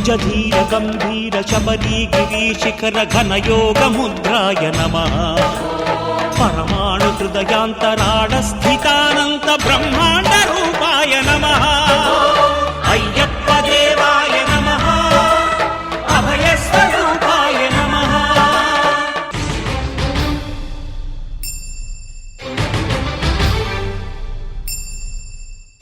నిజ ధీర గంభీర శబరీ గిరీశిఖర ఘన యోగ ముద్రాయ నమ పరమాణు హృదయాంతరాడ స్థితానంత బ్రహ్మాండ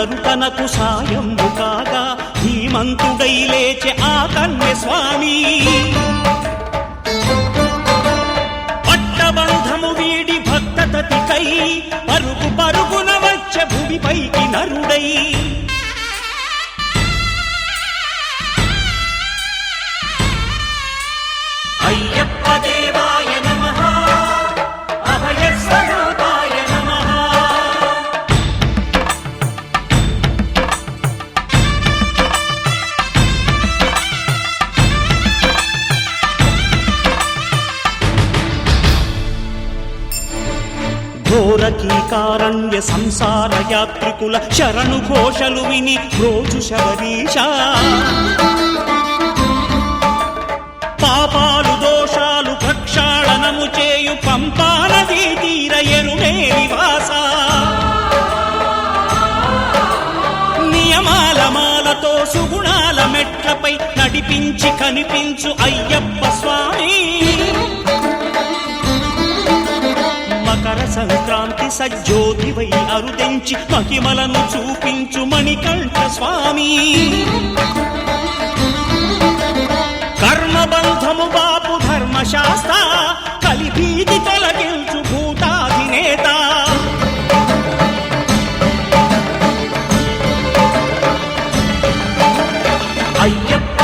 అందరు తనకు సాయము కాగా ధీమంతుడై లేచే ఆ కన్య స్వామి పట్టబంధము వీడి భక్త తతికై పరుగు పరుగున వచ్చే భూమిపైకి నరుడై. అయ్యప్ప దేవా ఘోరకీకారణ్య సంసార యాత్రికుల శరణు ఘోషలు విని రోజు శబరీష. పాపాలు దోషాలు ప్రక్షాళనము చేయు పంపానదీ తీర ఎరుమే నివాస. నియమాల మాలతో సుగుణాల మెట్లపై నడిపించి కనిపించు అయ్యప్ప స్వామి. మకర సంక్రాంతి సజ్జోతివై అరుదెంచి మహిమలను చూపించు మణికంఠ స్వామి కర్మబంధము బాపు ధర్మశాస్త్ర కలిపీతి తొలగించు భూతాధినేత. అయ్యప్ప